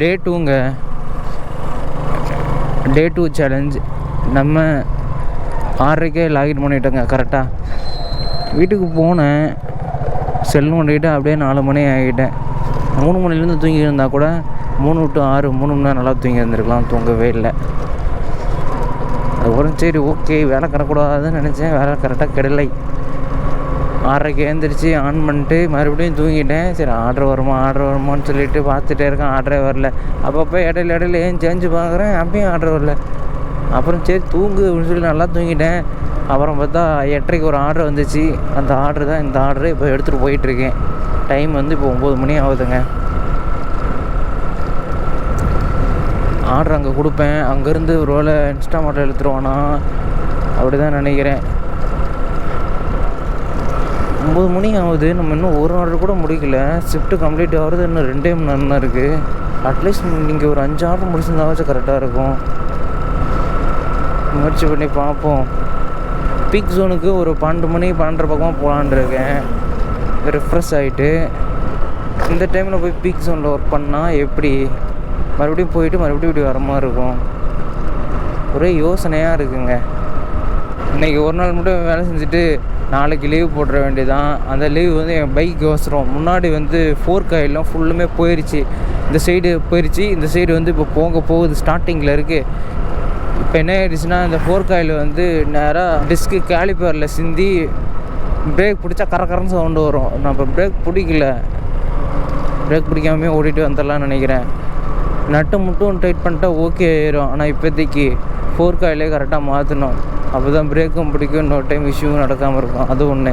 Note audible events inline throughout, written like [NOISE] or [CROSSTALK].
டே டூங்க டே two challenge நம்ம ஆறரைக்கே login பண்ணிட்டோங்க கரெக்டாக வீட்டுக்கு போனேன். செல் பண்ணிக்கிட்டு அப்படியே நாலு மணி ஆகிட்டேன். மூணு மணிலேருந்து தூங்கி இருந்தால் கூட மூணு டு ஆறு மூணு மணி நேரம் நல்லா தூங்கி இருந்திருக்கலாம் தூங்கவே இல்லை. அதுக்கப்புறம் சரி ஓகே வேலை கிடக்கூடாதுன்னு நினச்சேன். வேலை கரெக்டாக கிடலை. ஆறரைக்கு எழுந்திரிச்சு ஆன் பண்ணிட்டு மறுபடியும் தூங்கிட்டேன். சரி ஆர்டர் வருமா ஆர்டர் வருமான்னு சொல்லிட்டு பார்த்துட்டே இருக்கேன். ஆர்டரே வரல. அப்பப்போ இடையில இடையில ஏன் சேஞ்சு பார்க்குறேன் அப்பயும் ஆர்டர் வரல. அப்புறம் சரி தூங்கு அப்படின்னு சொல்லி நல்லா தூங்கிட்டேன். அப்புறம் பார்த்தா எட்டரைக்கு ஒரு ஆர்டர் வந்துச்சு. அந்த ஆர்டர் தான் இந்த ஆர்டரு இப்போ எடுத்துகிட்டு போயிட்டுருக்கேன். டைம் வந்து இப்போ ஒம்பது மணி ஆகுதுங்க. ஆர்டர் அங்கே கொடுப்பேன். அங்கேருந்து ஒரு வேளை இன்ஸ்டாமார்ட்டில் எடுத்துருவானா? அப்படி தான் நினைக்கிறேன். ஒம்பது மணி ஆகுது. நம்ம இன்னும் ஒரு ஆர்டர் கூட முடிக்கல. ஷிஃப்ட்டு கம்ப்ளீட் ஆகிறது இன்னும் ரெண்டே மணி நேரம் தான் இருக்குது அட்லீஸ்ட் நீங்கள் ஒரு அஞ்சு ஆர்டர் முடிச்சிருந்தாச்சும் கரெக்டாக இருக்கும். முயற்சி பண்ணி பார்ப்போம். பீக் ஜோனுக்கு ஒரு பன்னெண்டு மணி பன்னெண்டரை பக்கமாக போகலான் இருக்கேன். ரெஃப்ரெஷ் ஆகிட்டு இந்த டைமில் போய் பீக் ஜோனில் ஒர்க் பண்ணால் எப்படி? மறுபடியும் போயிட்டு மறுபடியும் இப்படி வர மாதிரி இருக்கும். ஒரே யோசனையாக இருக்குங்க. இன்றைக்கி ஒரு நாள் மட்டும் வேலை செஞ்சுட்டு நாளைக்கு லீவ் போட்டுற வேண்டியதான் அந்த லீவ் வந்து என் பைக் அவசரம் முன்னாடி வந்து ஃபோர் காயிலாம் ஃபுல்லுமே போயிடுச்சு இந்த சைடு போயிடுச்சு இந்த சைடு வந்து இப்போ போங்க போகுது. ஸ்டார்டிங்கில் இருக்குது இப்போ என்ன ஆயிடுச்சுன்னா இந்த ஃபோர் காயில் வந்து நேராக டிஸ்க்கு கேலிப்பரில் சிந்தி பிரேக் பிடிச்சா கர கரன்னு சவுண்டு வரும். நான் இப்போ பிரேக் பிடிக்கல. பிரேக் பிடிக்காமே ஓடிட்டு வந்துடலாம்னு நினைக்கிறேன். நட்டு மட்டும் டைட் பண்ணிட்டா ஓகே ஆயிரும். ஆனால் இப்போதைக்கு ஃபோர் காயிலே கரெக்டாக மாற்றணும் அப்போ தான் பிரேக்கும் பிடிக்கும். இன்னொரு டைம் இஷ்யூவும் நடக்காமல் இருக்கும். அது ஒன்று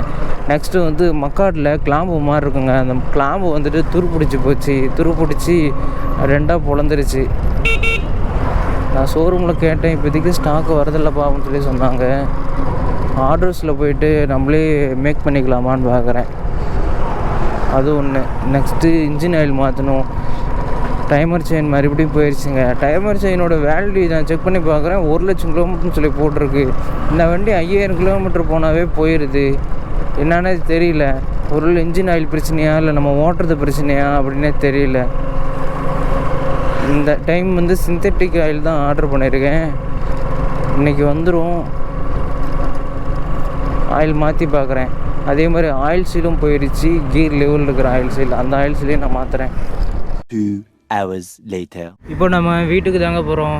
நெக்ஸ்ட்டு வந்து மக்காட்டில் கிளாம்பு மாதிரி இருக்குங்க. அந்த கிளாம்பு வந்துட்டு துரு பிடிச்சி போச்சு. துரு பிடிச்சி ரெண்டாக பொழந்துருச்சு. நான் ஷோரூமில் கேட்டேன். இப்போதைக்கு ஸ்டாக்கு வரதில்லைப்பா அப்படின்னு சொல்லி சொன்னாங்க. ஆர்டர்ஸில் போயிட்டு நம்மளே மேக் பண்ணிக்கலாமான்னு பார்க்குறேன். அது ஒன்று நெக்ஸ்ட்டு இன்ஜின் ஆயில் மாற்றணும் டைமர் செயின் மறுபடியும் போயிடுச்சுங்க டைமர் செயினோட வேல்யூ நான் செக் பண்ணி பார்க்குறேன். ஒரு லட்சம் கிலோமீட்டர்னு சொல்லி போட்டிருக்கு. இந்த வண்டி ஐயாயிரம் கிலோமீட்டர் போனாவே போயிடுது என்னன்னே தெரியல. ஒரு இன்ஜின் ஆயில் பிரச்சனையா இல்லை நம்ம ஓட்டுறது பிரச்சனையா அப்படின்னே தெரியல. இந்த டைம் வந்து சிந்தட்டிக் ஆயில் தான் ஆர்டர் பண்ணியிருக்கேன் இன்றைக்கி வந்துடும் ஆயில் மாற்றி பார்க்குறேன். அதே மாதிரி ஆயில் சீலும் போயிடுச்சு கீர் லெவலில் இருக்கிற ஆயில் சீல் அந்த ஆயில் சீலையும் நான் மாற்றுறேன் ஹவர்ஸ் லேட்டர் இப்போ நம்ம வீட்டுக்கு தாங்க போகிறோம்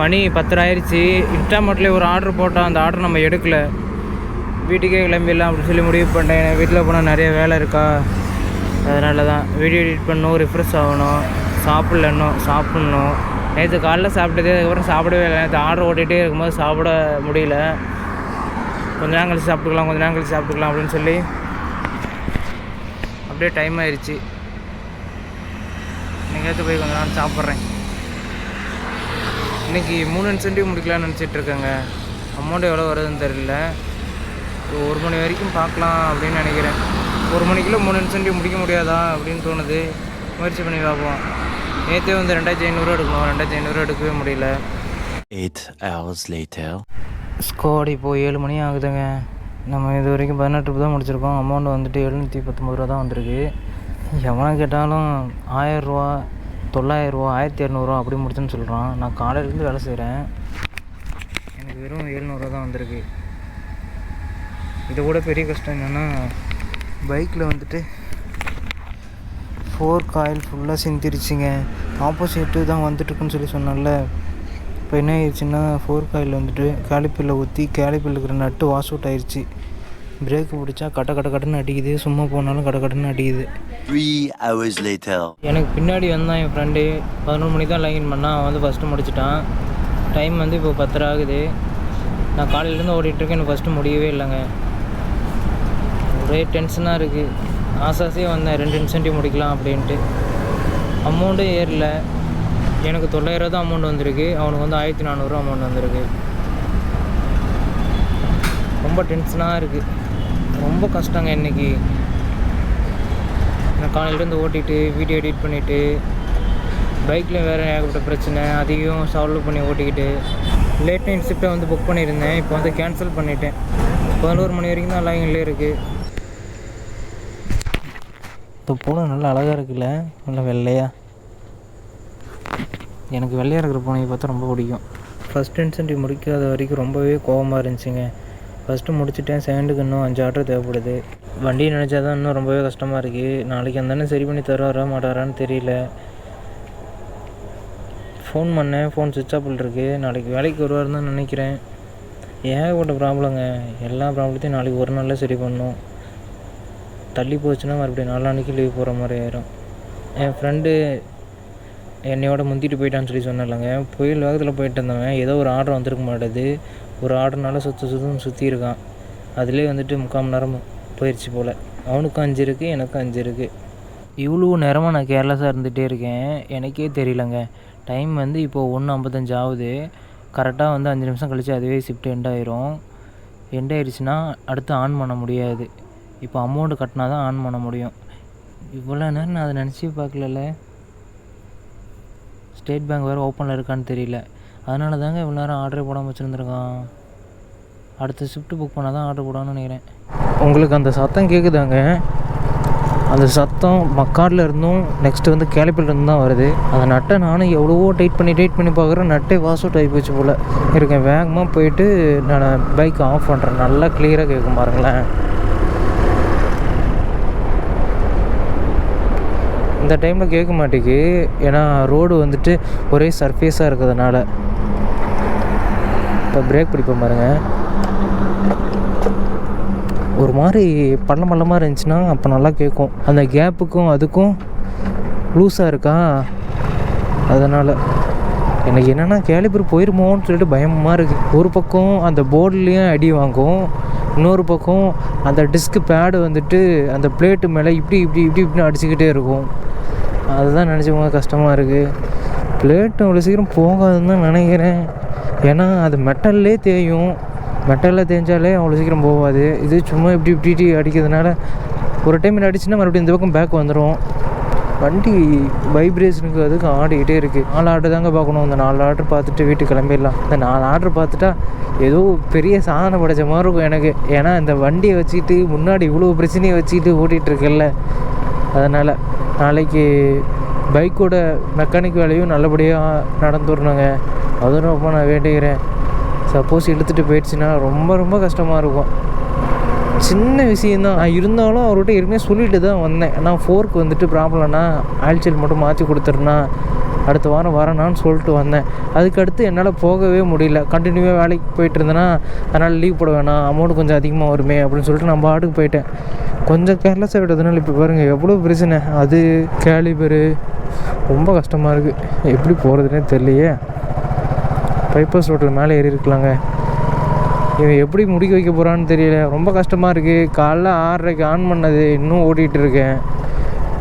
மணி பத்தரை இன்ஸ்டாமட்டில் ஒரு ஆர்டர் போட்டோம் அந்த ஆர்டர் நம்ம எடுக்கல. வீட்டுக்கே கிளம்பிடலாம் அப்படின்னு சொல்லி முடிவு பண்ணிட்டேன். வீட்டில் போனால் நிறைய வேலை இருக்கா? அதனால தான் வீடியோ எடிட் பண்ணணும் ரிஃப்ரெஷ் ஆகணும். சாப்பிடல இன்னும். சாப்பிட்ணும். நேற்று காலைல சாப்பிட்டதே. அதுக்கப்புறம் சாப்பிடவே இல்லை. நேற்று ஆர்டர் ஓட்டிகிட்டே இருக்கும்போது சாப்பிட முடியல. கொஞ்ச நேரம் கழிச்சு சாப்பிட்டுக்கலாம் கொஞ்ச நேரம் கழிச்சு சாப்பிட்டுக்கலாம் அப்படின்னு சொல்லி அப்படியே டைம் ஆயிடுச்சு. எங்கேயாச்சும் போய் கொஞ்ச நேரம் சாப்பிட்றேன். இன்றைக்கி மூணு இன்சென்டிவ் முடிக்கலாம்னு நினச்சிட்டு இருக்கேங்க. அமௌண்ட் எவ்வளோ வருதுன்னு தெரியல. ஒரு மணி வரைக்கும் பார்க்கலாம் அப்படின்னு நினைக்கிறேன். ஒரு மணிக்குள்ளே மூணு இன்சென்டிவ் முடிக்க முடியாதா அப்படின்னு தோணுது. முயற்சி பண்ணி பார்ப்போம். நேற்றே வந்து ரெண்டாயிரத்தி ஐநூறுரூவா எடுக்கணும். ரெண்டாயிரத்தி ஐநூறுரூவா எடுக்கவே முடியல. Eight hours later. ஸ்கோட் இப்போது ஏழு மணி ஆகுதுங்க. நம்ம இது வரைக்கும் பதினெட்டு தான் முடிச்சிருக்கோம். அமௌண்ட் வந்துட்டு எழுநூற்றி பத்தொம்பது ரூபா தான் வந்திருக்கு. எவனை கேட்டாலும் ஆயரூவா தொள்ளாயிரரூவா ஆயிரத்தி இரநூறுவா அப்படி முடிச்சுன்னு சொல்கிறான் நான் காலையிலேருந்து வேலை செய்கிறேன் எனக்கு வெறும் எழுநூறுவா தான் வந்திருக்கு. இதை விட பெரிய கஷ்டம் என்னென்னா பைக்கில் வந்துட்டு ஃபோர் காயில் ஃபுல்லாக சிந்திருச்சுங்க. ஆப்போசிட்டு தான் வந்துட்டுருக்குன்னு சொல்லி சொன்னேன்ல. இப்போ என்ன ஆயிடுச்சுன்னா ஃபோர் காயில் வந்துட்டு கேலிப்பில் ஊற்றி கேலிப்பில் இருக்கிற நட்டு வாஷ் அவுட் ஆயிடுச்சு பிரேக் பிடிச்சா கட்ட கட்ட கட்டன்னு அடிக்குது. சும்மா போனாலும் கட்ட கட்டன்னு அடிக்குது. எனக்கு பின்னாடி வந்தான் என் ஃப்ரெண்டு பதினொரு மணிக்கு தான் லைன் பண்ணான். அவன் வந்து ஃபஸ்ட்டு முடிச்சிட்டான். டைம் வந்து இப்போ பத்தரை ஆகுது. நான் காலையிலேருந்து ஓடிட்டுருக்கேன் எனக்கு ஃபஸ்ட்டு முடியவே இல்லைங்க. ஒரே டென்ஷனாக இருக்குது ஆசாசியாக வந்தேன். ரெண்டு இன்சென்டிவ் முடிக்கலாம் அப்படின்ட்டு. அமௌண்ட்டும் ஏறல. எனக்கு தொள்ளாயிரம் தான் அமௌண்ட் வந்திருக்கு. அவனுக்கு வந்து ஆயிரத்தி நானூறுரூவா அமௌண்ட் வந்திருக்கு. ரொம்ப டென்ஷனாக இருக்குது ரொம்ப கஷ்டங்க இன்றைக்கி நான் காலையிலேருந்து ஓட்டிட்டு வீடியோ எடிட் பண்ணிவிட்டு பைக்கில் வேறு ஏகப்பட்ட பிரச்சனை அதையும் சால்வ் பண்ணி ஓட்டிக்கிட்டு லேட் நைட் ஷிஃப்ட்டை வந்து புக் பண்ணியிருந்தேன். இப்போ வந்து கேன்சல் பண்ணிட்டேன். பதினோரு மணி வரைக்கும் தான் லைன்லேயே இருக்குது இந்த பூனை நல்லா அழகாக இருக்குல்ல? நல்லா வெள்ளையா? எனக்கு வெள்ளையாக இருக்கிற பூனையை பார்த்தா ரொம்ப பிடிக்கும். ஃபஸ்ட் இன்சென்டிவ் முடிக்காத வரைக்கும் ரொம்பவே கோவமாக இருந்துச்சுங்க. ஃபஸ்ட்டு முடிச்சிட்டேன் செகண்டுக்கு இன்னும் அஞ்சு ஆர்டர் தேவைப்படுது. வண்டி நினச்சா தான் இன்னும் ரொம்பவே கஷ்டமாக இருக்குது நாளைக்கு அந்த அண்ணன் சரி பண்ணி தருவாரா மாட்டாரான்னு தெரியல. ஃபோன் பண்ணேன் ஃபோன் சுவிட்ச் ஆஃபில் இருக்குது நாளைக்கு வேலைக்கு வருவாருன்னு தான் நினைக்கிறேன். ஏகப்பட்ட ப்ராப்ளங்க எல்லா ப்ராப்ளத்தையும் நாளைக்கு ஒரு நாளில் சரி பண்ணும். தள்ளி போச்சுன்னா மறுபடியும் நாளான்னைக்கு லீவ் போகிற மாதிரி ஆயிரும். என் ஃப்ரெண்டு என்னையோட முந்திட்டு போயிட்டான்னு சொல்லி சொன்னேன்லங்க. புயல் வேகத்தில் போயிட்டு இருந்தவன் ஏதோ ஒரு ஆர்டர் வந்திருக்க மாட்டேது. ஒரு ஆர்டர்னால சுற்று சுத்தம் சுற்றி இருக்கான் அதுலேயே வந்துட்டு முக்கால் மணி நேரம் போயிடுச்சு போல். அவனுக்கும் அஞ்சு இருக்குது எனக்கும் அஞ்சு இருக்குது இவ்வளோ நேரமாக நான் கேர்லெஸ்ஸாக இருந்துகிட்டே இருக்கேன். எனக்கே தெரியலங்க. டைம் வந்து இப்போது ஒன்று ஐம்பத்தஞ்சு ஆகுது. கரெக்டாக வந்து அஞ்சு நிமிஷம் கழிச்சு அதுவே ஷிஃப்ட் எண்ட் ஆயிரும். எண்ட் ஆயிடுச்சுன்னா அடுத்து ஆன் பண்ண முடியாது. இப்போ அமௌண்ட்டு கட்டினா தான் ஆன் பண்ண முடியும். இவ்வளோ நேரம் நான் அதை நினச்சி பார்க்கல ஸ்டேட் பேங்க் வேறு ஓப்பனில் இருக்கான்னு தெரியல. அதனால தாங்க இவ்வளோ நேரம் ஆர்டரே போடாமல் வச்சுருந்துருக்கான். அடுத்த ஷிஃப்ட் புக் பண்ணால் தான் ஆர்டர் போடான்னு நினைக்கிறேன். உங்களுக்கு அந்த சத்தம் கேட்குதாங்க அந்த சத்தம் மக்காடில் இருந்தும் நெக்ஸ்ட்டு வந்து கேலிப்பில் இருந்து தான் வருது. அந்த நட்டை நானும் எவ்வளவோ டைட் பண்ணி டைட் பண்ணி பார்க்குறேன். நட்டே வாஷ் அவுட் ஆகி போச்சு போல். இருக்கேன். வேகமாக போயிட்டு நான் பைக் ஆஃப் பண்ணுறேன் நல்லா கிளியராக கேட்கும் பாருங்களேன். இந்த டைமில் கேட்க மாட்டேங்கு ஏன்னா ரோடு வந்துட்டு ஒரே சர்ஃபேஸாக இருக்கிறதுனால. இப்போ பிரேக் பிடிப்போம் பாருங்க. ஒரு மாதிரி பள்ளம் பள்ளமாக இருந்துச்சுன்னா அப்போ நல்லா கேட்கும். அந்த கேப்புக்கும் அதுக்கும் லூஸாக இருக்கா? அதனால் எனக்கு என்னென்னா கேலிபர் போயிருமோன்னு சொல்லிட்டு பயமாக இருக்குது ஒரு பக்கம் அந்த போர்டுலேயும் அடி வாங்கும். இன்னொரு பக்கம் அந்த டிஸ்க் பேடு வந்துட்டு அந்த பிளேட்டு மேலே இப்படி இப்படி இப்படி இப்படின்னு அடிச்சுக்கிட்டே இருக்கும். அதுதான் நினச்சவங்க கஷ்டமாக இருக்குது பிளேட்டு அவ்வளோ சீக்கிரம் போகாதுன்னு தான் நினைக்கிறேன். ஏன்னா அது மெட்டல்லே தேயும். மெட்டலில் தேஞ்சாலே அவ்வளோ சீக்கிரம் போகாது. இது சும்மா இப்படி இப்படி இப்படி அடிக்கிறதுனால ஒரு டைம் அடிச்சுன்னா மறுபடியும் இந்த பக்கம் பேக் வந்துடும் வண்டி வைப்ரேஷனுக்கு அதுக்கு ஆடிக்கிட்டே இருக்குது நாலு ஆர்டர் தாங்க பார்க்கணும். அந்த நாலு ஆர்டர் பார்த்துட்டு வீட்டுக்கு கிளம்பிடலாம். இந்த நாலு ஆர்டர் பார்த்துட்டா ஏதோ பெரிய சாதனை படைச்ச மாதிரி இருக்கும் எனக்கு. ஏன்னா இந்த வண்டியை வச்சுக்கிட்டு முன்னாடி இவ்வளோ பிரச்சனையை வச்சுக்கிட்டு ஓட்டிகிட்டு அதனால் நாளைக்கு பைக்கோட மெக்கானிக் வேலையும் நல்லபடியாக நடந்துடணுங்க அதுவும் ரொம்ப நான் வேண்டுகிறேன் சப்போஸ் எடுத்துகிட்டு போயிடுச்சுன்னா ரொம்ப ரொம்ப கஷ்டமாக இருக்கும். சின்ன விஷயந்தான் நான் இருந்தாலும் அவர்கிட்ட ஏற்கனவே சொல்லிட்டு தான் வந்தேன். நான் ஃபோர்க்கு வந்துட்டு ப்ராப்ளம்னா ஆயில்சீல் மட்டும் மாற்றி கொடுத்துருண்ணா அடுத்த வாரம் வரேனான்னு சொல்லிட்டு வந்தேன். அதுக்கடுத்து என்னால் போகவே முடியல. கண்டினியூவாக வேலைக்கு போயிட்டு இருந்தேன்னா அதனால் லீவ் போட வேணாம். அமௌண்ட் கொஞ்சம் அதிகமாக வருமே அப்படின்னு சொல்லிட்டு நான் பாட்டுக்கு போயிட்டேன். கொஞ்சம் கேர்லெஸ்ஸாக விட்டதுனால இப்போ பாருங்கள் எவ்வளோ பிரச்சனை. அது கேலிபரு. ரொம்ப கஷ்டமாக இருக்குது எப்படி போகிறதுனே தெரியலையே. பைப்பர்ஸ் ரோட்டில் மேலே ஏறி இருக்கலாங்க. இவன் எப்படி முடிக்க வைக்க போகிறான்னு தெரியல. ரொம்ப கஷ்டமாக இருக்குது காலைல ஆறரைக்கு ஆன் பண்ணது. இன்னும் ஓட்டிகிட்டு இருக்கேன்.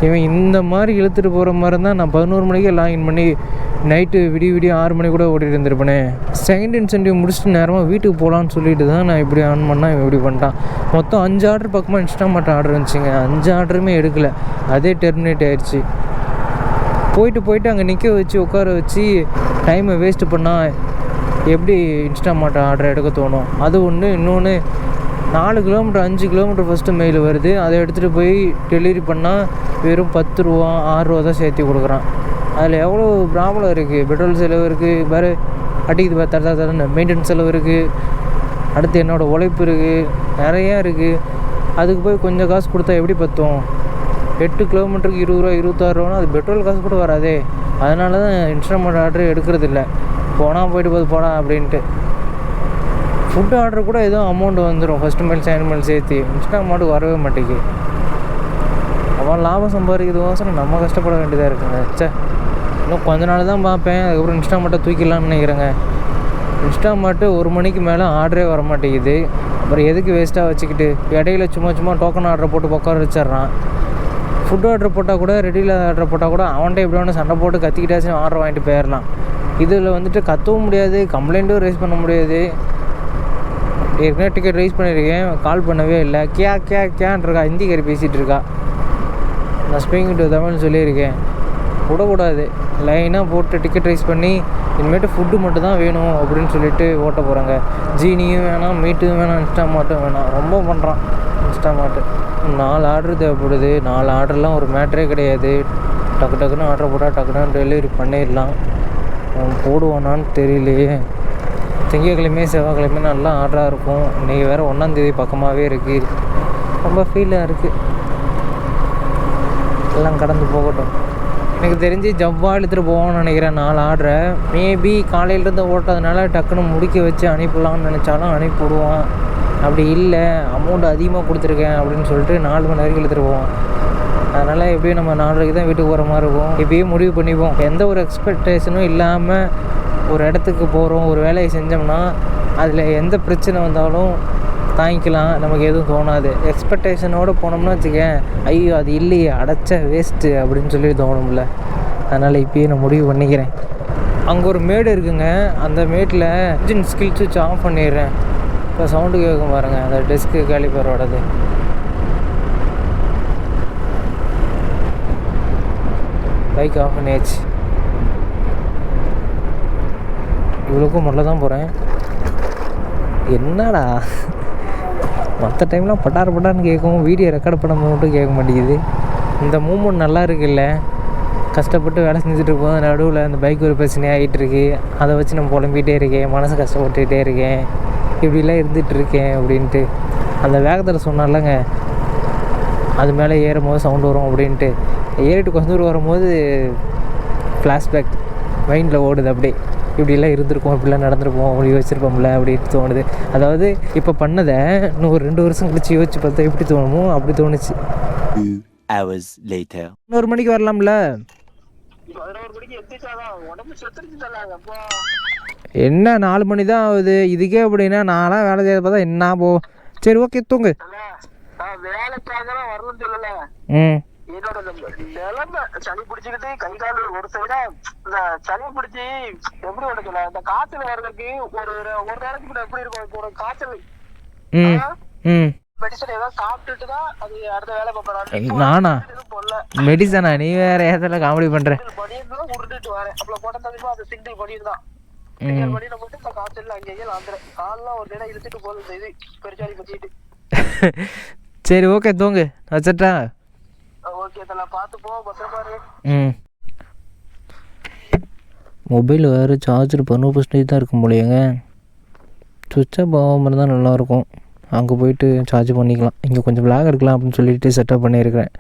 இவன் இந்த மாதிரி இழுத்துட்டு போகிற மாதிரி இருந்தால் நான் பதினோரு மணிக்கே லாகின் பண்ணி நைட்டு விடிய விடிய ஆறு மணி கூட ஓட்டிகிட்டு இருந்திருப்பேனே. செகண்ட் இன்சென்டிவ் முடிச்சுட்டு நேரமாக வீட்டுக்கு போகலான்னு சொல்லிட்டு தான் நான் இப்படி ஆன் பண்ணால் இவன் இப்படி பண்ணிட்டான். மொத்தம் அஞ்சு ஆர்டர் பக்கமாக இன்ஸ்டாமார்ட் ஆர்டர் இருந்துச்சுங்க. அஞ்சு ஆர்டருமே எடுக்கலை. அதே டெர்மினேட் ஆயிடுச்சு. போயிட்டு போயிட்டு அங்கே நிற்க வச்சு உட்கார வச்சு டைமை வேஸ்ட்டு பண்ணால் எப்படி இன்ஸ்டாமார்ட் ஆர்டர் எடுக்க தோணும்? அது ஒன்று இன்னொன்று நாலு கிலோமீட்டர் அஞ்சு கிலோமீட்டர் ஃபஸ்ட்டு மெயில் வருது. அதை எடுத்துகிட்டு போய் டெலிவரி பண்ணால் வெறும் பத்து ரூபா ஆறு ரூபா தான் சேர்த்து கொடுக்குறான். அதில் எவ்வளோ ப்ராப்ளம் இருக்குது பெட்ரோல் செலவு இருக்குது வேறு அடிக்குது பாரு தர தரன்னு. மெயின்டெனன்ஸ் செலவு இருக்குது அடுத்து என்னோடய உழைப்பு இருக்குது நிறையா இருக்குது அதுக்கு போய் கொஞ்சம் காசு கொடுத்தா எப்படி பத்தும்? எட்டு கிலோமீட்டருக்கு இருபது ரூபா இருபத்தாறு ரூபானா அது பெட்ரோல் காசு கூட வராதே. அதனால தான் இன்ஸ்டால்மெண்ட் ஆர்டர் எடுக்கிறது இல்லை. போனால் போயிட்டு போது போடா அப்படின்ட்டு. ஃபுட் ஆர்டர் கூட எதுவும் அமௌண்ட் வந்துடும் ஃபஸ்ட்டு மைல் செகண்ட் மைல் சேர்த்து. இன்ஸ்டா அமௌண்ட் வரவே மாட்டேங்குது. அவன் லாபம் சம்பாதிக்கிறதுக்கோசரம் நம்ம கஷ்டப்பட வேண்டியதாக இருக்குங்க. ச்சே. இன்னும் கொஞ்ச நாள் தான் பார்ப்பேன். அதுக்கப்புறம் இன்ஸ்டா மட்டும் தூக்கிடலாம்னு நினைக்கிறேங்க. இன்ஸ்டா மட்டும் ஒரு மணிக்கு மேலே ஆர்டரே வர மாட்டேங்குது அப்புறம் எதுக்கு வேஸ்ட்டாக வச்சுக்கிட்டு? இடையில சும்மா சும்மா டோக்கன் ஆர்டர் போட்டு உட்கார வச்சிட்றான். ஃபுட் ஆர்டர் போட்டால் கூட ரெடியில் ஆர்டர் போட்டால் கூட அவன்கிட்ட எப்படி வேணும் சண்டை போட்டு கத்திக்கிட்டாச்சும் ஆர்டர் வாங்கிட்டு போயிடலாம் இதில் வந்துட்டு கத்தவும் முடியாது கம்ப்ளைண்ட்டும் ரைஸ் பண்ண முடியாது. ஏற்கனவே டிக்கெட் ரைஸ் பண்ணியிருக்கேன் கால் பண்ணவே இல்லை. கே கே கேன்ருக்கா ஹிந்திக்காரி பேசிகிட்டு இருக்கா. நான் ஸ்பீக்கிங் டு தமிழ்னு சொல்லியிருக்கேன். விடக்கூடாது. லைனாக போட்டு டிக்கெட் ரைஸ் பண்ணி இனிமேட்டு ஃபுட்டு மட்டும் தான் வேணும் அப்படின்னு சொல்லிட்டு ஓட்ட போகிறாங்க ஜீனியும் வேணாம் மீட்டும் வேணாம் இன்ஸ்டா மாட்டும் வேணாம். ரொம்ப பண்ணுறான் இன்ஸ்டா மாட்டு நாலு ஆர்டர் தேவைப்படுது. நாலு ஆர்டர்லாம் ஒரு மேட்டரே கிடையாது. டக்கு டக்குன்னு ஆர்டர் போட்டால் டக்குன்னு டெலிவரி பண்ணிடலாம். அவன் போடுவானான்னு தெரியலையே. திங்கக்கிழமை செவ்வாய்க்கிழமையும் நல்லா ஆர்டராக இருக்கும். இன்றைக்கி வேறு ஒன்றாந்தேதி பக்கமாகவே இருக்குது ரொம்ப ஃபீலாக இருக்குது எல்லாம் கடந்து போகட்டும். எனக்கு தெரிஞ்சு ஜவ்வா எடுத்துகிட்டு போவோம்னு நினைக்கிறேன். நாலு ஆர்டரை மேபி காலையிலேருந்து ஓட்டதுனால டக்குன்னு முடிக்க வச்சு அனுப்பிடலாம்னு நினச்சாலும் அனுப்பிவிடுவான். அப்படி இல்லை. அமௌண்ட் அதிகமாக கொடுத்துருக்கேன் அப்படின்னு சொல்லிட்டு நாலு மணி வரைக்கும் எடுத்துகிட்டு போவான். அதனால் எப்படியும் நம்ம நாலரைக்கு தான் வீட்டுக்கு போகிற மாதிரி இருக்கும். இப்பயே முடிவு பண்ணிப்போம். எந்த ஒரு எக்ஸ்பெக்டேஷனும் இல்லாமல் ஒரு இடத்துக்கு போகிறோம் ஒரு வேலையை செஞ்சோம்னா அதில் எந்த பிரச்சனை வந்தாலும் தாங்கிக்கலாம். நமக்கு எதுவும் தோணாது. எக்ஸ்பெக்டேஷனோடு போனோம்னா வச்சுக்கேன் ஐயோ அது இல்லையே அடைச்ச வேஸ்ட்டு அப்படின்னு சொல்லி தோணும்ல. அதனால் இப்பயே நான் முடிவு பண்ணிக்கிறேன். அங்கே ஒரு மேடு இருக்குங்க. அந்த மேட்டில் இன்ஜின் ஸ்கில் சுவிட்ச் ஆஃப் பண்ணிடுறேன். இப்போ சவுண்டு கேட்கும் பாருங்கள் அந்த டெஸ்க்கு கேலிப்பரோடது பைக் ஆஃப் நேச் இவ்வளோக்கும் முதல்ல தான் போகிறேன் என்னடா? மற்ற டைம்லாம் பட்டார் பட்டார்னு கேட்கும் வீடியோ ரெக்கார்ட் பண்ண மட்டும் கேட்க மாட்டேங்குது. இந்த மூமெண்ட் நல்லா இருக்குல்ல? கஷ்டப்பட்டு வேலை செஞ்சுட்டு இருக்கும்போது நடுவில் அந்த பைக் ஒரு பிரச்சனையாக ஆகிட்டுருக்கு அதை வச்சு நான் புலம்பிகிட்டே இருக்கேன் மனசு கஷ்டப்பட்டுக்கிட்டே இருக்கேன். இப்படிலாம் இருந்துகிட்டு இருக்கேன் அப்படின்ட்டு. அந்த வேகத்தில் சொன்னாலங்க அது மேலே ஏறும் போது வரும் அப்படின்ட்டு. ஏறிட்டு கொஞ்சம் தூரம் வரும்போது ஃப்ளாஷ்பேக் மைண்டில் ஓடுது அப்படியே. இப்படிலாம் இருந்திருக்கோம் இப்படிலாம் நடந்திருப்போம் அப்படி யோசிச்சிருப்போம்ல அப்படின்னு தோணுது. அதாவது இப்போ பண்ணதை இன்னும் ஒரு ரெண்டு வருஷம் கழிச்சு யோசிச்சு பார்த்தா எப்படி தோணுமோ அப்படி தோணுச்சு. Two hours later. இன்னொரு மணிக்கு வரலாம்ல? என்ன நாலு மணி தான் ஆகுது? இதுக்கே அப்படின்னா நான்லாம் வேலை செய்யறத பார்த்தா என்ன போ சரி ஓகே தூங்கு. ம். என்னோட நிலைமை சளி பிடிச்சிக்கிட்டு கை கால் ஒரு சைடா இந்த சளி பிடிச்சி எப்படி ஒண்ணு சொல்ல இந்த காய்ச்சல் வர்றதுக்கு ஒரு ஒரு நேரத்துக்கு கூட எப்படி இருக்கும்? இப்போ ஒரு காய்ச்சல். மெடிசன் ஏதாவது சாப்பிட்டுட்டு தான் அது அடுத்த வேலை பார்ப்பேன் நானா? மெடிசனா நீ வேற ஏதில் காமெடி பண்ணுற பண்ணிட்டு உருண்டுட்டு வரேன். அப்போ போட்ட தகுதி அது சிங்கிள் பண்ணிட்டு தான். ம். சிங்கிள் பண்ணிட்டு போட்டு இந்த காய்ச்சல் அங்கேயே லாந்துறேன் கால்லாம் ஒரு நேரம் இழுத்துட்டு போகுது இது. பெருச்சாலி பற்றிட்டு [LAUGHS] சரி ஓகே தூங்கு. வச்சிட்டா ஓகே தல போ பத்திரமா இரு. ம். மொபைல் வேறு சார்ஜர் பதினோரு பர்சன்டேஜ் தான் இருக்கும் போலையேங்க. சுவிட்ச் ஆஃப் ஆகாமல் இருந்தால் நல்லாயிருக்கும். அங்கே போயிட்டு சார்ஜ் பண்ணிக்கலாம். இங்கே கொஞ்சம் விளாக் எடுக்கலாம் அப்படின்னு சொல்லிட்டு செட்டப் பண்ணியிருக்கிறேன்.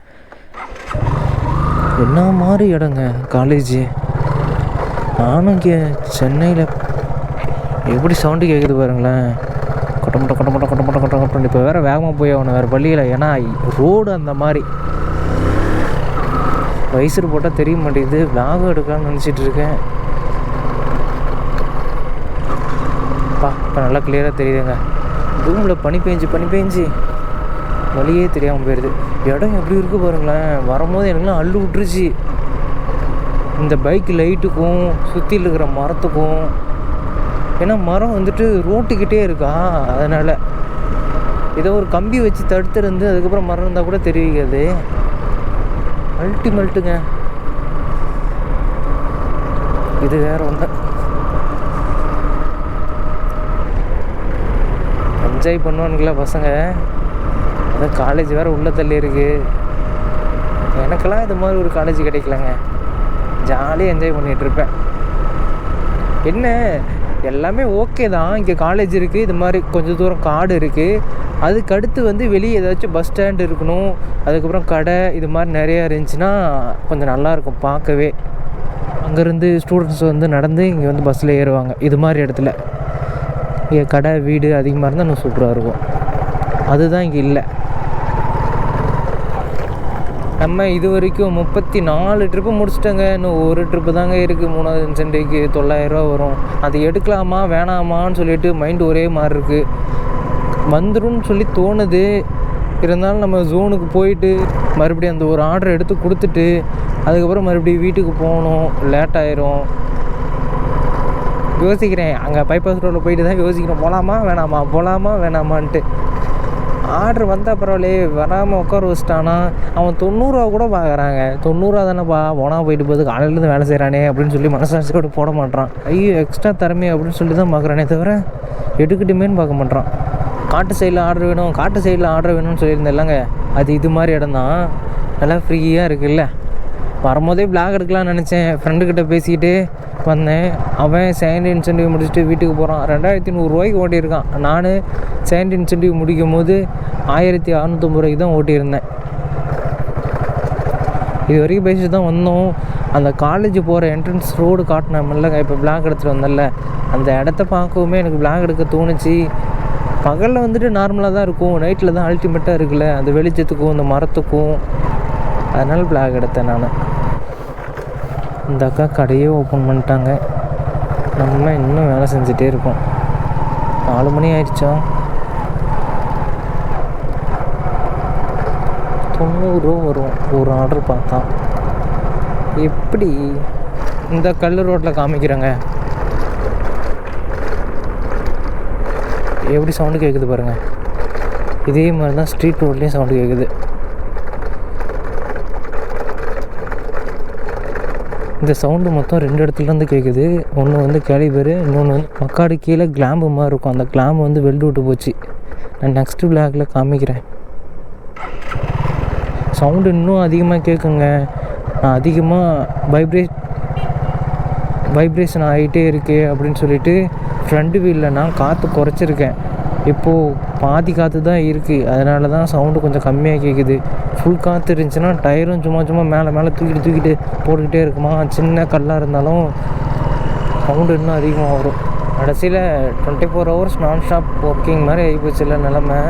என்ன மாதிரி இடங்க காலேஜ் நானும் இங்கே சென்னையில் எப்படி சவுண்டு கேட்குது பாருங்களேன். கொட்டமட்ட மொட்டை கொட்டமட்ட கொட்ட மொட்டை கொட்டை இப்போ வேறு வேகமாக போய் ஆகணும். வேறு வழியில். ஏன்னா ரோடு அந்த மாதிரி. வைசர் போட்டால் தெரிய மாட்டேங்குது. விலாகம் எடுக்கலாம்னு நினச்சிட்டு இருக்கேன். பா இப்போ நல்லா கிளியராக தெரியுதுங்க. ரூமில் பனி பெஞ்சு பனி பெஞ்சு. வழியே தெரியாமல் போயிடுது இடம் எப்படி இருக்குது பாருங்களேன். வரும்போது எனக்குலாம் அள்ளு விட்டுருச்சு. இந்த பைக் லைட்டுக்கும் சுற்றியில் இருக்கிற மரத்துக்கும். ஏன்னா மரம் வந்துட்டு ரோட்டுக்கிட்டே இருக்கா அதனால். ஏதோ ஒரு கம்பி வச்சு தடுத்துருந்து அதுக்கப்புறம் மரம் இருந்தால் கூட தெரிவிக்காது. அல்டிமேட்டுங்க இது வேற ஒன்று என்ஜாய் பண்ணுவானுங்களா பசங்க. அதான் காலேஜ் வேற உள்ள தள்ளி இருக்கு எனக்கெல்லாம் இது மாதிரி ஒரு காலேஜ் கிடைக்கலங்க. ஜாலியாக என்ஜாய் பண்ணிட்டு இருப்பேன் என்ன? எல்லாமே ஓகே தான். இங்கே காலேஜ் இருக்குது இது மாதிரி கொஞ்சம் தூரம் காடு இருக்குது அதுக்கடுத்து வந்து வெளியே ஏதாச்சும் பஸ் ஸ்டாண்ட் இருக்கணும் அதுக்கப்புறம் கடை இது மாதிரி நிறையா இருந்துச்சுன்னா கொஞ்சம் நல்லாயிருக்கும் பார்க்கவே. அங்கேருந்து ஸ்டூடெண்ட்ஸ் வந்து நடந்து இங்கே வந்து பஸ்ஸில் ஏறுவாங்க. இது மாதிரி இடத்துல. இங்கே கடை வீடு அதிகமாக இருந்தால் இன்னும் சூப்பராக இருக்கும். அதுதான் இங்கே இல்லை. நம்ம இது வரைக்கும் முப்பத்தி நாலு ட்ரிப்பு முடிச்சிட்டோங்க. இன்னும் ஒரு ட்ரிப்பு தாங்க இருக்குது மூணாவது இன்சென்டிவ்க்கு தொள்ளாயிரரூவா வரும். அது எடுக்கலாமா வேணாமான்னு சொல்லிட்டு மைண்டு ஒரே மாதிரி இருக்குது வந்துடும் சொல்லி தோணுது. இருந்தாலும் நம்ம ஜோனுக்கு போயிட்டு மறுபடியும் அந்த ஒரு ஆர்டர் எடுத்து கொடுத்துட்டு அதுக்கப்புறம் மறுபடியும் வீட்டுக்கு போகணும். லேட் ஆயிரும். யோசிக்கிறேன். அங்கே பைபாஸ் ரோடில் போயிட்டு தான் யோசிக்கிறேன் போகலாமா வேணாமா? போகலாமா வேணாமான்ட்டு. ஆர்டர் வந்தால் பரவாயில்லையே. வராமல் உட்கார வச்சிட்டானா அவன் தொண்ணூறுரூவா கூட பார்க்குறாங்க தொண்ணூறுரூவா தானேப்பா. போனா போயிட்டு போகுது காலையிலேருந்து வேலை செய்கிறானே அப்படின்னு சொல்லி மனசாட்சியோட போட மாட்டான் ஐயோ எக்ஸ்ட்ரா திறமை அப்படின்னு சொல்லி தான் பார்க்குறானே தவிர எடுக்கட்டுமேன்னு பார்க்க மாட்டான் காட்டு சைடில் ஆர்டர் வேணும் காட்டு சைடில் ஆர்டர் வேணும்னு சொல்லியிருந்தேன்லங்க. அது இது மாதிரி இடம் தான். நல்லா ஃப்ரீயாக இருக்குல்ல. வரும்போதே பிளாக் எடுக்கலாம்னு நினச்சேன். ஃப்ரெண்டுக்கிட்ட பேசிக்கிட்டு வந்தேன். அவன் செகண்ட் இன்சென்டிவ் முடிச்சுட்டு வீட்டுக்கு போகிறான் ரெண்டாயிரத்தி நூறுரூவாய்க்கு ஓட்டியிருக்கான். நான் செகண்ட் இன்சென்டிவ் முடிக்கும் போது ஆயிரத்தி அறநூற்றம்பது ரூபாய்க்கு தான் ஓட்டியிருந்தேன். இது வரைக்கும் பேசிட்டு தான் வந்தோம். அந்த காலேஜ் போகிற என்ட்ரன்ஸ் ரோடு காட்டினோம்ல இப்போ பிளாக் எடுத்துகிட்டு வந்தேன்ல. அந்த இடத்த பார்க்கவுமே எனக்கு பிளாக் எடுக்க தோணுச்சு. பகலில் வந்துட்டு நார்மலாக தான் இருக்கும். நைட்டில் தான் அல்டிமேட்டாக இருக்குல்ல. அந்த வெளிச்சத்துக்கும் அந்த மரத்துக்கும். அதனால் பிளாக் எடுத்தேன் நான். இந்த அக்கா கடையே ஓப்பன் பண்ணிட்டாங்க. நம்ம இன்னும் வேலை செஞ்சுட்டே இருக்கோம். நாலு மணி ஆயிடுச்சா? தொண்ணூறுரூவா வரும். ஒரு ஆர்டர் பார்த்தா. எப்படி? இந்த கல் ரோட்டில் காமிக்கிறேங்க. எப்படி சவுண்டு கேட்குது பாருங்கள் இதே மாதிரி தான் ஸ்ட்ரீட் ரோட்லேயும் சவுண்டு கேட்குது இந்த சவுண்டு மொத்தம் ரெண்டு இடத்துலேருந்து கேட்குது ஒன்று வந்து கேலிபரு இன்னொன்று வந்து மக்காடு கீழே கிளாம்பு மாதிரி இருக்கும். அந்த கிளாம்பு வந்து வெல்டு விட்டு போச்சு. நான் நெக்ஸ்ட் பிளாக்ல காமிக்கிறேன். சவுண்டு இன்னும் அதிகமாக கேட்குங்க நான் அதிகமாக வைப்ரேட் வைப்ரேஷன் ஆகிட்டே இருக்கு அப்படின்னு சொல்லிட்டு ஃப்ரண்ட் வீலில் நான் காற்று குறைச்சிருக்கேன். இப்போது பாதி காற்று தான் இருக்குது அதனால தான் சவுண்டு கொஞ்சம் கம்மியாக கேட்குது ஃபுல் காற்று இருந்துச்சுன்னா டயரும் சும்மா சும்மா மேலே மேலே தூக்கிட்டு தூக்கிட்டு போட்டுக்கிட்டே இருக்குமா? சின்ன கல்லாக இருந்தாலும் சவுண்டு இன்னும் அதிகமாக வரும் கடைசியில் டுவெண்ட்டி ஃபோர் ஹவர்ஸ் நான் ஸ்டாப் ஒர்க்கிங் மாதிரி ஆகிப்போச்சு இல்லை நிலமை.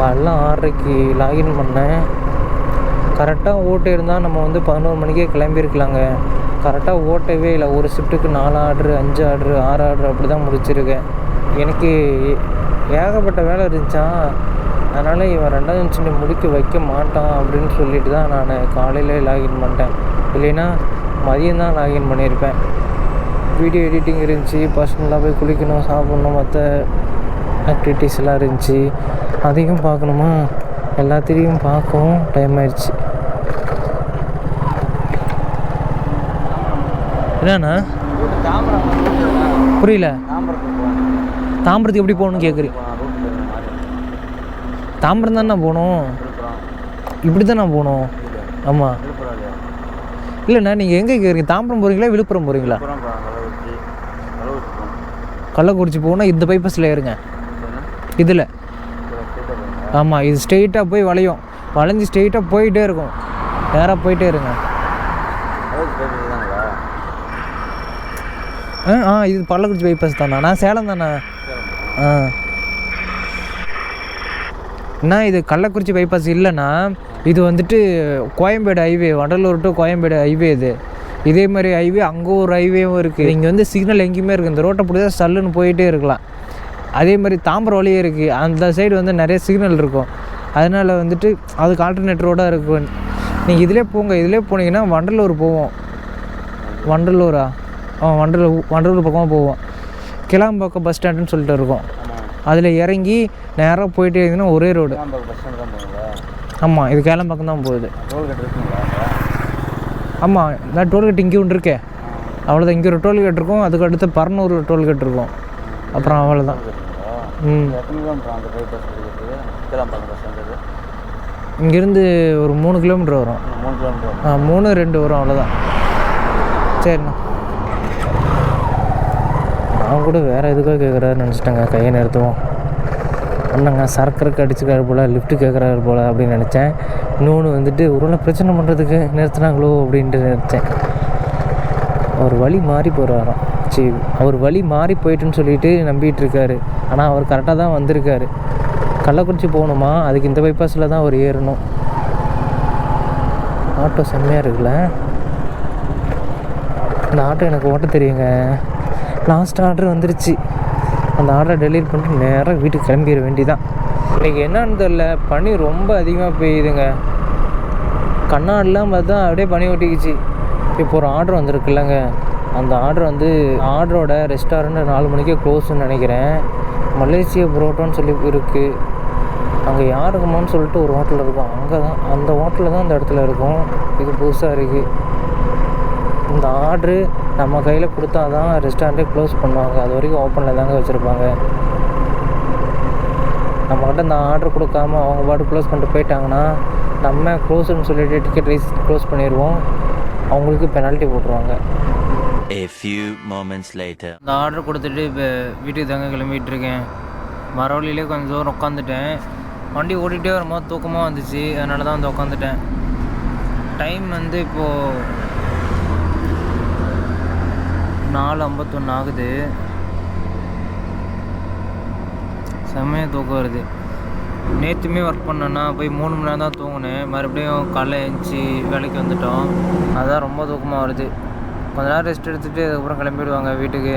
காலைல ஆறரைக்கு லாகின் பண்ணேன். கரெக்டாக ஓட்டு இருந்தால் நம்ம வந்து பதினோரு மணிக்கே கிளம்பியிருக்கலாங்க. கரெக்டாக ஓட்டவே இல்லை. ஒரு ஷிஃப்ட்டுக்கு நாலு ஆர்டரு அஞ்சு ஆர்டரு ஆறு ஆர்டர் அப்படி தான் முடிச்சிருக்கேன். எனக்கு ஏகப்பட்ட வேலை இருந்துச்சா? அதனால் இவன் ரெண்டாவது நிமிஷம் முடிக்க வைக்க மாட்டான் அப்படின்னு சொல்லிட்டு தான் நான் காலையிலே லாகின் பண்ணிட்டேன். இல்லைன்னா மதியம் தான் லாகின் பண்ணியிருப்பேன். வீடியோ எடிட்டிங் இருந்துச்சு பர்சனலாக போய் குளிக்கணும் சாப்பிட்ணும் மற்ற ஆக்டிவிட்டீஸ்லாம் இருந்துச்சு. அதையும் பார்க்கணுமா? எல்லாத்தையும் பார்க்கவும் டைம் ஆயிடுச்சு. என்னண்ணா புரியல. தாம்பரத்துக்கு எப்படி போகணும்னு கேட்குறீ தாம்பரம் தானே போகணும். இப்படி தான் நான் போகணும். ஆமாம் இல்லைண்ணா நீங்கள் எங்கே கேட்குறீங்க தாம்பரம் போகிறீங்களா விழுப்புரம் போகிறீங்களா கள்ளக்குறிச்சி போகணும் இந்த பைப்பஸில் ஏறுங்க. இதில். ஆமாம் இது ஸ்ட்ரெயிட்டாக போய் வளையும். வளைஞ்சு ஸ்ட்ரெயிட்டாக போயிட்டே இருக்கும். நேராக போயிட்டே இருங்க. ஆ ஆ இது பள்ளக்குறிச்சி பைபாஸ் தானா? நான் சேலம் தானே? ஆ. அண்ணா இது கள்ளக்குறிச்சி பைபாஸ் இல்லைண்ணா. இது வந்துட்டு Koyambedu highway Vadalur to Koyambedu highway இது. இதே மாதிரி ஹைவே அங்கே ஒரு ஹைவேவும் இருக்குது இங்கே வந்து சிக்னல் எங்கேயுமே இருக்குது இந்த ரோட்டை பிடிச்சா சல்லுன்னு போயிட்டே இருக்கலாம். அதே மாதிரி தாம்பரம் வழியே இருக்குது அந்த சைடு வந்து நிறைய சிக்னல் இருக்கும். அதனால் வந்துட்டு அதுக்கு ஆல்டர்னேட் ரோடாக இருக்கும். நீங்கள் இதிலே போங்க. இதிலே போனீங்கன்னா வண்டலூர் போவோம். வண்டலூரா? வண்டலூர் வண்டலூர் பக்கமாக போவோம் கிளாம்பாக்கம் பஸ் ஸ்டாண்டுன்னு சொல்லிட்டு இருக்கோம். அதில் இறங்கி நேராக போயிட்டே இருந்தீங்கன்னா ஒரே ரோடு ஆமாம் இது கேளம்பாக்கம் தான் போகுது. ஆமாம் நான் டோல்கேட் இங்கே ஒன்று இருக்கே. அவ்வளோதான் இங்கே ஒரு டோல்கேட் இருக்கும் அதுக்கு அடுத்து பரநூறு டோல்கேட் இருக்கும். அப்புறம் அவ்வளோதான் ம். இங்கேருந்து ஒரு மூணு கிலோமீட்டர் வரும். மூணு ரெண்டு வரும் அவ்வளோதான் சரிண்ணா. நான் கூட வேறு எதுக்காக கேட்குறாருன்னு நினச்சிட்டேங்க. கையை நிறுத்துவோம். அண்ணங்க சர்க்கரைக்கு அடிச்சுக்காரு போல் லிஃப்ட்டு கேட்குறாரு போல் அப்படின்னு நினச்சேன். இன்னொன்று வந்துட்டு ஒருவேளை பிரச்சனை பண்ணுறதுக்கு நிறுத்துனாங்களோ அப்படின்ட்டு நினச்சேன். அவர் வழி மாறி போகிறாராம் சரி அவர் வழி மாறி போயிட்டுன்னு சொல்லிட்டு நம்பிட்டு இருக்காரு. ஆனால் அவர் கரெக்டாக தான் வந்திருக்காரு. கள்ளக்குறிச்சி போகணுமா? அதுக்கு இந்த பைபாஸில் தான் அவர் ஏறணும். ஆட்டோ செம்மையாக இருக்குல்ல? இந்த ஆட்டோ எனக்கு ஓட்ட தெரியுங்க. லாஸ்ட் ஆர்டர் வந்துருச்சு. அந்த ஆர்டரை டெலிவரி பண்ணிட்டு நேராக வீட்டுக்கு கிளம்பிட வேண்டிதான். இன்றைக்கி என்னன்னு தெரில பனி ரொம்ப அதிகமாக பெய்யுதுங்க. கண்ணாடிலாம் பார்த்தா அப்படியே பனி ஒட்டிக்குச்சு. இப்போ ஒரு ஆர்டர் வந்திருக்குல்லங்க. அந்த ஆர்டர் வந்து ஆர்டரோட ரெஸ்டாரண்ட் நாலு மணிக்கே க்ளோஸ்னு நினைக்கிறேன். மலேசியா புரோட்டான்னு சொல்லி இருக்குது அங்கே யார் சொல்லிட்டு ஒரு ஹோட்டல் இருக்கும். அங்கே தான் அந்த ஹோட்டலில் தான் அந்த இடத்துல இருக்கும். இது புதுசாக இருக்குது இந்த ஆர்டரு நம்ம கையில் கொடுத்தா தான் ரெஸ்டாரண்ட்டே க்ளோஸ் பண்ணுவாங்க. அது வரைக்கும் ஓப்பனில் தாங்க வச்சுருப்பாங்க. நம்மக்கிட்ட இந்த ஆர்டர் கொடுக்காம அவங்க பாட்டு க்ளோஸ் பண்ணிட்டு போயிட்டாங்கன்னா நம்ம க்ளோஸ்னு சொல்லிட்டு டிக்கெட் ரைஸ் க்ளோஸ் பண்ணிடுவோம். அவங்களுக்கு பெனால்ட்டி போட்டுருவாங்க. A few moments later. இந்த ஆர்டர் கொடுத்துட்டு இப்போ வீட்டுக்கு தாங்க கிளம்பிட்டு இருக்கேன் மரவழியிலே கொஞ்சம் தூரம் உட்காந்துட்டேன். வண்டி ஓட்டிகிட்டே வரும்போது தூக்கமாக வந்துச்சு. அதனால தான் வந்து உட்காந்துட்டேன். டைம் வந்து இப்போது நாலு ஐம்பத்தொன்று ஆகுது செம்மையாக தூக்கம் வருது. நேற்றுமே ஒர்க் பண்ணேன்னா போய் மூணு மணி நேரம் தான் தூங்கினேன். மறுபடியும் காலைல எழுந்துச்சி வேலைக்கு வந்துட்டோம். அதுதான் ரொம்ப தூக்கமாக வருது. கொஞ்ச நேரம் ரெஸ்ட் எடுத்துகிட்டு அதுக்கப்புறம் கிளம்பிடுவாங்க வீட்டுக்கு.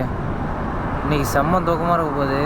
இன்றைக்கி செம்ம தூக்கமாக இருக்க போகுது.